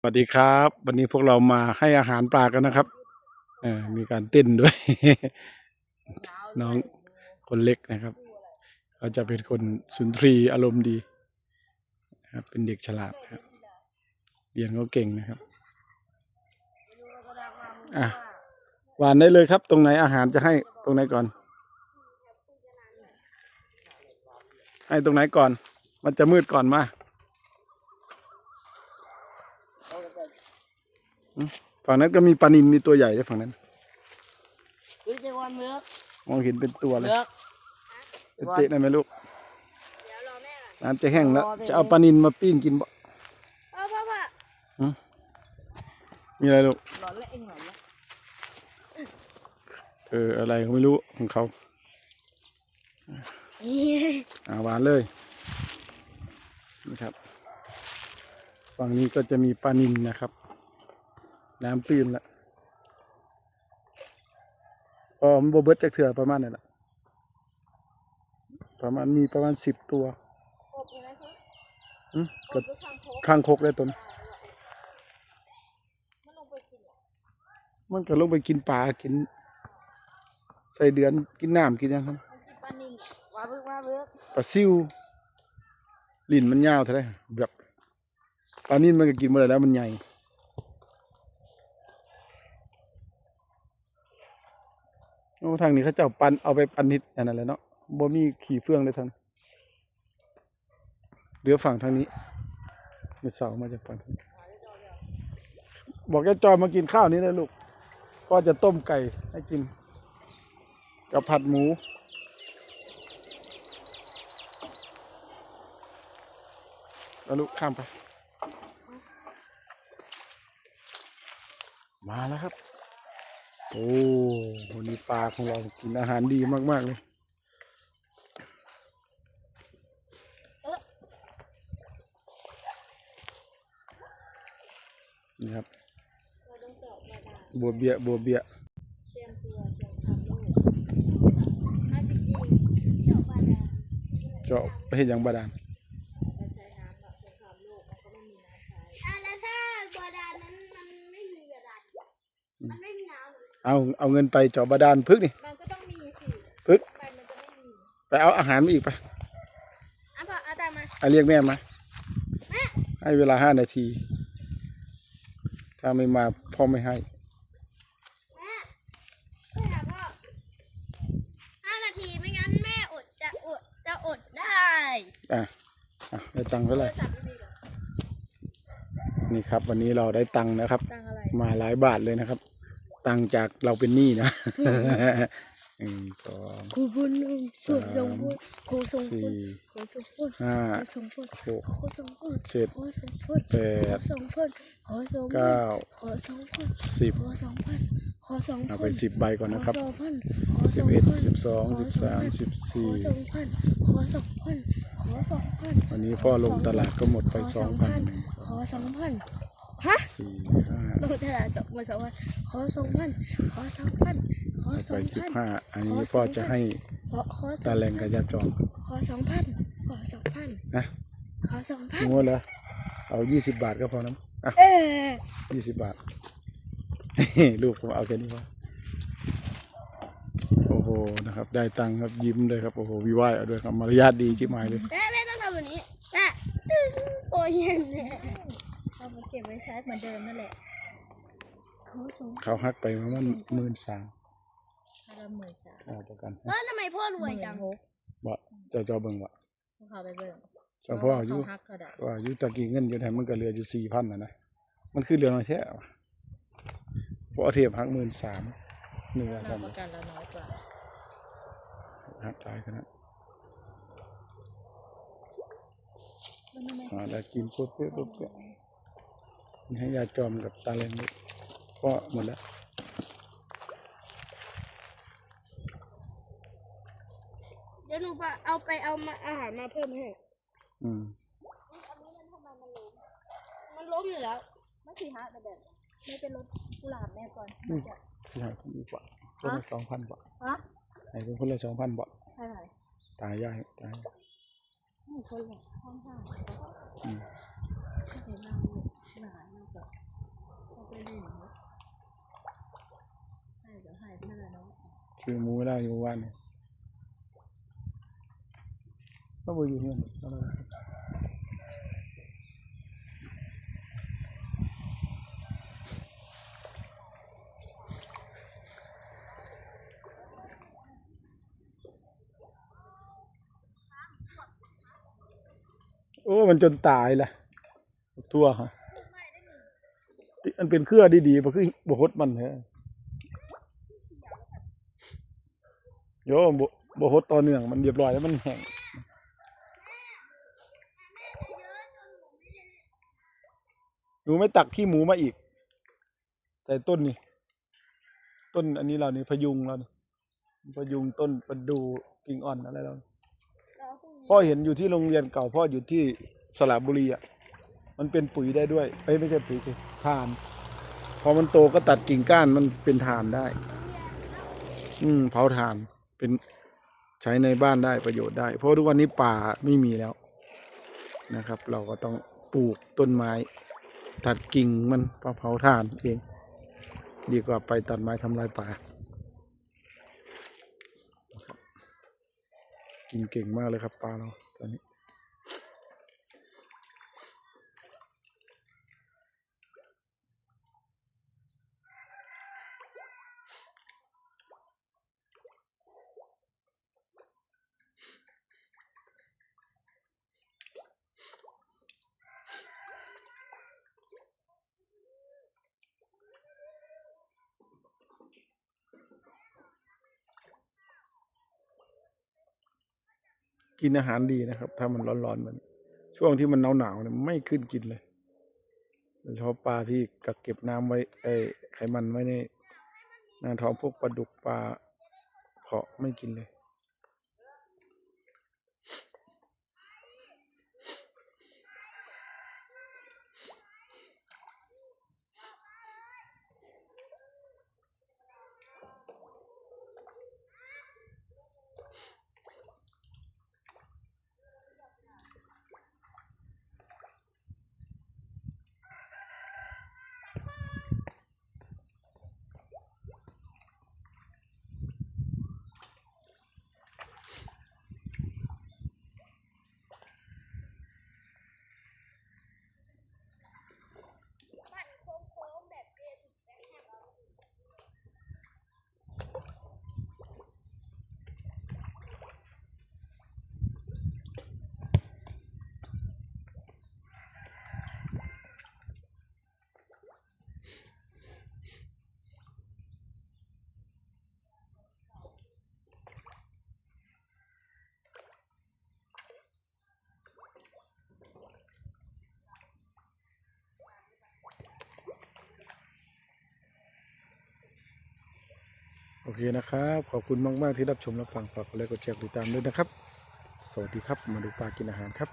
สวัสดีครับ วันนี้พวกเรามาให้อาหารปลากันนะครับเออมีการเต้นด้วย น้องคนเล็กนะครับเขาจะเป็นคนสุนทรีอารมณ์ดีครับเป็นเด็กฉลาดครับเรียนเขาเก่งนะครับอะหวานได้เลยครับ ตรงไหนอาหารจะให้ตรงไหนก่อน ให้ตรงไหนก่อน มันจะมืดก่อนมาอืม ฝั่งนั้นก็มีปลานินมีตัวใหญ่ด้วยฝั่งนั้นวิจารณ์เมือกมองเห็นเป็นตัวเลยเมือกเป็นเตะได้ไหมลูกเดี๋ยวรอแม่ก่อนน้ำจะแห้งแล้วรอไปจะเอาปลานินมาปิ้งกินบ่พ่อพ่อพ่อมีอะไรลูกหลอนแล้วเองหลอนแล้วเอออะไรก็ไม่รู้ของเขาอ่าหวานเลยนะครับฝั่งนี้ก็จะมีปลานินนะครับ น้ำตื้นละพอมันโบเบิร์ตจากเถื่อประมาณนั้นแหละประมาณมีประมาณสิบตัวกบอยู่ไหนคะอืมกก็บหรือคางคกข้างคกได้ตวนมันลงไปกินเหรอมันก็ลงไปกินปลากิน ใส่เดือนกินน้ำกินหยังครับมันกินปลานิ่มว่าบึกว่าบึกปลาซิวลิ้นมันยาวเท่าไหรแบบปลานิ่นมันก็กินมาได้แล้วมันใหญ่ โอ้ทางนี้เขาเจ้าปันเอาไปปันนิดอันนั้นแหละเนาะบ่มีขี่เฟืองเลยทางเรือฝั่งทางนี้มีเสามาจากฝั่งทางนี้บอกแกจอยมากินข้าวนี้เลยลูกก็จะต้มไก่ให้กิน กับผัดหมูแล้วลูกข้ามไป มาแล้วครับ โอ้วันนี้ปลาของเรากินอาหารดีมาก ๆ เลยนี่ครับเราต้องเจาะบาดาลบัวเบียบัวเบียเตรียมตัวเชียงคำลูกอะจริงๆเจาะบาดาลเจาะไปเห็นอย่างบาดาล มันใช้น้ำเนาะเชียงคำลูกมันก็ไม่มีน้ำใช้อะแล้วถ้าบาดาลนั้นมันไม่มีบาดาลมันไม่มีน้ำ เลยเอาเอาเงินไปเจาะบาดาลพึกนี่ มันก็ต้องมีสิพึก ไปมันจะไม่มีไปเอาอาหารมาอีกไปอะพ่อเอาตามมาอะเรียกแม่มา แม่ให้เวลาห้านาที ถ้าไม่มาพ่อไม่ให้ แม่ช่วยหาพ่อห้านาทีไม่งั้นแม่อดจะอดจะอดได้อะอะได้ตังค์เท่าไหร่โทรศัพท์ดีๆเหรอนี่ครับ วันนี้เราได้ตังค์นะครับ ตังอะไร มาหลายบาทเลยนะครับ ตังค์จากเราเป็นหนี้นะหนึ่งสองครูบุญลุงครูทรงพูดครูทรงพูสี่ดครูทรงพูดห้าครูทรงพูดหกครูทรงพูดเจ็ดครูทรงพูดแปครูดทรงพูดครูทรงพูดเก้าครูทรงพูดสิบครูทรงพูดครูทรงพูดเอาไปสิบใบก่อนนะครับครูทรงพูดครูทสิรบงเอ็ดพูดสิบสองสิบสามสิบครูสี่ทรงพูดครูทรงพูดครูทรงพูดวันนี้พ่อลงตลาดก็หมดไปสองพันขอสองพันฮะสี่ห้า ลงตลาดจบมาสองพันขอสองพันขอสองพันขอเอาสอไปงสิบพันห้าอันนี้พ่อจะให้สอขอสอตางแรงกับยาจอมขอสองพันขอสองพันนะขอสองพันงัวเหรอเอายี่สิบบาทก็พอน้ำอะเออยี่สิบบาทลูกผมเอาแค่นี้พอโอ้โหนะครับ ได้ตังค์ครับยิ้มเลยครับโอ้โหวิวายเอาด้วยครับมารยาทดีจิ๋มายเลยแม่แม่ต้องทำแบบนี้แม่โอ้ยเย็นเลยเอามาเก็บไว้ใช้เหมือนเดิมนั่นแหละ ขอสองเขาหักไปประมาณหมื่นสามพันละหมื่นสามเอาประกันแล้วทำไมพ่อรวยจังบ่เจ้าเจ้าเบิ่งบ่เขาไปเบิ่งเจ้าพ่ออายุฮักก็ได้ว่าอายุตะกี้เงินอยู่ไหนมันก็เหลืออยู่สี่พันนะนะมันคือเหลือน้อยแท้วะเพราะเอาเทียบหักหมื่นสามหนึ่งว่าเราทำประกันเราน้อยกว่าหักตายขนาดอ่าแล้วกินปุ๊บปุ๊บปุ๊บปุ๊บนี่ให้ยาจอมกับตาแรงนี่ ก็หมดแล้วเดี๋ยวหนูไปเอาไปเอามาอาหารมาเพิ่มให้อืมมันล้มอยู่แล้วไม่สีฮะแต่แบบไม่เป็นรถกุหลาบแม่ก่อนนี่ที่หาคนดีกว่าคนละสองพันบาทฮะไหนเป็นคนละสองพันบาทใช่ไหมตายยายตายไม่คนละห้องห้าอืมไม่เป็นไรหลายมากกว่าไม่ได้หนูให้ก็ให้เท่านั้นเนาะ คือหมูไม่ได้อยู่บ้านก็ไปอยู่เงินเอาละโอ้ มันจนตายละทั่วฮะที่มันเป็นเครือดีๆเพราะคือบหดมันเหรอ โยมบ่บหดต่อเนื่องมันเรียบร้อยแล้วมันแห้งหนูไม่ตักขี้หมูมาอีก ใส่ต้นนี่ ต้นอันนี้เรานี่พยุงเรานี่พยุงต้นประดูกิ่งอ่อนอะไรเราแล้วพรุ่งนี้พ่อเห็นอยู่ที่โรงเรียนเก่าพ่ออยู่ที่สระบุรีอะ มันเป็นปุ๋ยได้ด้วยเอ้ยไม่ใช่ปุ๋ยสิทาน พอมันโตก็ตัดกิ่งก้านมันเป็นทานได้ อืมเผาทาน เป็นใช้ในบ้านได้ประโยชน์ได้ เพราะทุกวันนี้ป่าไม่มีแล้วนะครับ เราก็ต้องปลูกต้นไม้ตัดกิ่งมันเผาถ่านเองดีกว่าไปตัดไม้ทำลายป่า กินเก่งมากเลยครับปลาเราตอนนี้ กินอาหารดีนะครับ ถ้ามันร้อนๆมัน ช่วงที่มันหนาวๆเนี่ยไม่ขึ้นกินเลยโดยเฉพาะปลาที่กักเก็บน้ำไว้ไอไขมันไว้ในหน้าท้องพวกปลาดุกปลาเพาะไม่กินเลย ปั่นโค้งๆแบบเบสิกแบบแฮมเอา โอ เคนะครับ ขอบคุณมาก ๆ ที่รับชมรับฟังฝากกดไลค์กดแชร์ติดตามด้วยนะครับ สวัสดีครับ มาดูปลากินอาหารครับ